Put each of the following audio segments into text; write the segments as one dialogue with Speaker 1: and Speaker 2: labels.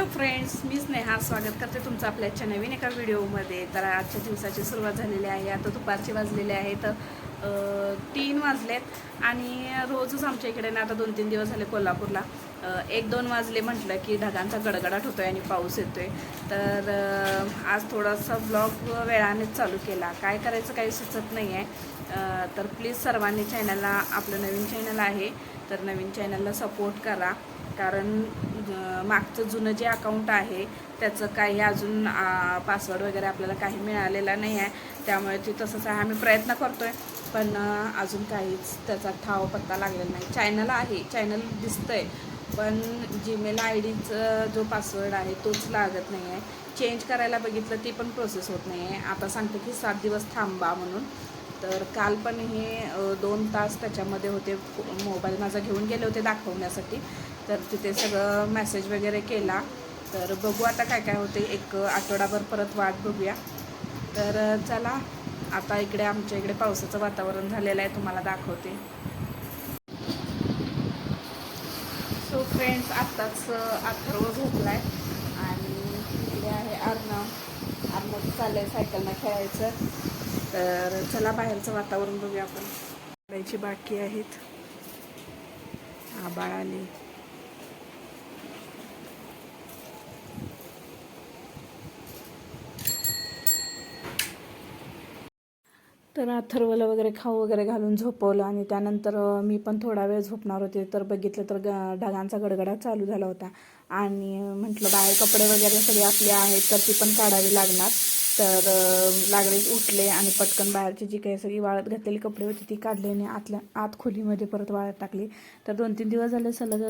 Speaker 1: Hello friends मी स्नेहा. स्वागत करते तुमचं आपल्या आजच्या नवीन एका व्हिडिओमध्ये. तर आजच्या दिवसाची सुरुवात झालेली आहे. आता दुपारचे वाजलेले आहेत. तीन वाजलेत आणि रोजच आमच्या इकडे ना आता दोन तीन दिवस झाले कोल्हापूरला. एक दोन वाजले म्हटलं की ढगांचा गडगडाट होतो आहे आणि पाऊस येतोय. तर आज थोडासा ब्लॉग वेळानेच चालू केला. काय करायचं काही सुचत नाही आहे तर प्लीज सर्वांनी चॅनलला आपलं नवीन चॅनल आहे तर नवीन चॅनलला सपोर्ट करा. कारण मागचं जुनं जे अकाउंट आहे त्याचं काही अजून पासवर्ड वगैरे आपल्याला काही मिळालेला नाही आहे त्यामुळे ते तसंच आहे. आम्ही प्रयत्न करतो आहे पण अजून काहीच त्याचा ठाव पत्ता लागलेला नाही. चॅनल आहे चॅनल आहे पण जीमेल आय डीचं जो पासवर्ड आहे तोच लागत नाही आहे चेंज करायला बघितलं ती पण प्रोसेस होत नाही आहे आता सांगते की सात दिवस थांबा म्हणून. तर काल पण हे दोन तास त्याच्यामध्ये होते. मोबाईल माझा घेऊन गेले होते दाखवण्यासाठी. तर तिथे सगळं मेसेज वगैरे केला. तर बघू आता काय काय होते. एक आठवडाभर परत वाट बघूया. तर चला. आता इकडे आमच्या इकडे पावसाचं वातावरण झालेलं आहे. तुम्हाला दाखवते. सो फ्रेंड्स आत्ताच अथर्व झोपला आहे आणि इकडे आहे अर्णव. अर्णव आहे सायकलनं खेळायचं. तर चला बाहेरचं वातावरण बघूया आपण. काढायची बाकी आहेत. आबाळ आली. तर अथर्वला वगैरे खाऊ वगैरे घालून झोपवलं आणि त्यानंतर मी पण थोडा वेळ झोपणार होते. तर बघितलं तर ग ढगांचा गडगडा चालू झाला होता. आणि म्हटलं बाहेर कपडे वगैरे सगळे आपले आहेत तर ती पण काढावी लागणार. तर लागले उठले आणि पटकन बाहेरची जी काही सगळी वाळत घातलेली कपडे होती ती काढली आणि आतल्या आत खोलीमध्ये परत वाळत टाकली. तर दोन तीन दिवस झाले सलग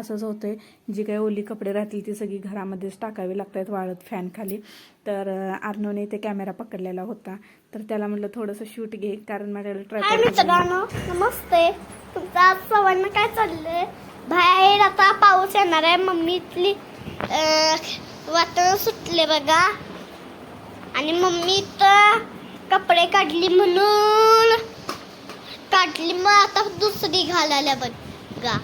Speaker 1: असंच होतंय. जी काही ओली कपडे राहतील ती सगळी घरामध्येच टाकावी लागतात वाळत फॅन खाली. तर अं, अर्णवने ते कॅमेरा पकडलेला होता. तर त्याला म्हटलं थोडंसं शूट घे कारण माझ्याकडे
Speaker 2: मित्रांनो नमस्ते. तुमचं आज सवर्ण काय चाललंय? बाहेर आता पाऊस येणार आहे. मम्मी इथली वातावरण सुटले बघा. आणि मम्मी तर कपडे काढली म्हणून. काढली मग आता दुसरी घालायला बघा.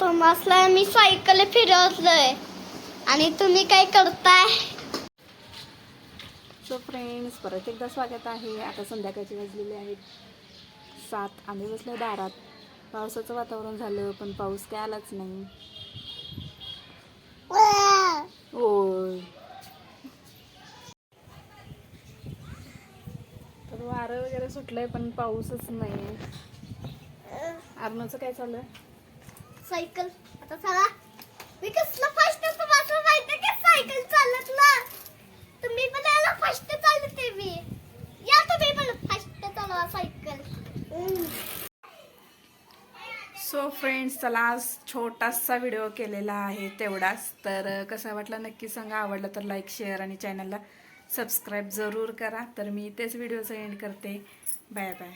Speaker 2: तुम्हाला मी सायकल फिरवलंय. आणि तुम्ही काय करताय?
Speaker 1: सो फ्रेंड्स परत एकदा स्वागत आहे. आता संध्याकाळची वाजलेली आहेत. सात आम्ही बसलो दारात पावसाचं वातावरण झालं पण पाऊस काय आलाच नाही. वारं वगैरे सुटलंय पण पाऊसच नाही अर्णाचं काय चालू आहे
Speaker 2: सायकल. आता चला. मी कसलं तुम्हाला माहिती की सायकल चालत ना? तुम्ही पण याला फास्ट चालते मी. या तुम्ही पण फास्ट चालवा सायकल.
Speaker 1: सो फ्रेंड्स चला आज छोटासा व्हिडिओ केलेला आहे तेवढाच. तर कसा वाटला नक्की सांगा. आवडला तर लाईक शेअर आणि चॅनलला सबस्क्राईब जरूर करा. तर मी इथेच व्हिडिओचं एंड करते. Bye bye.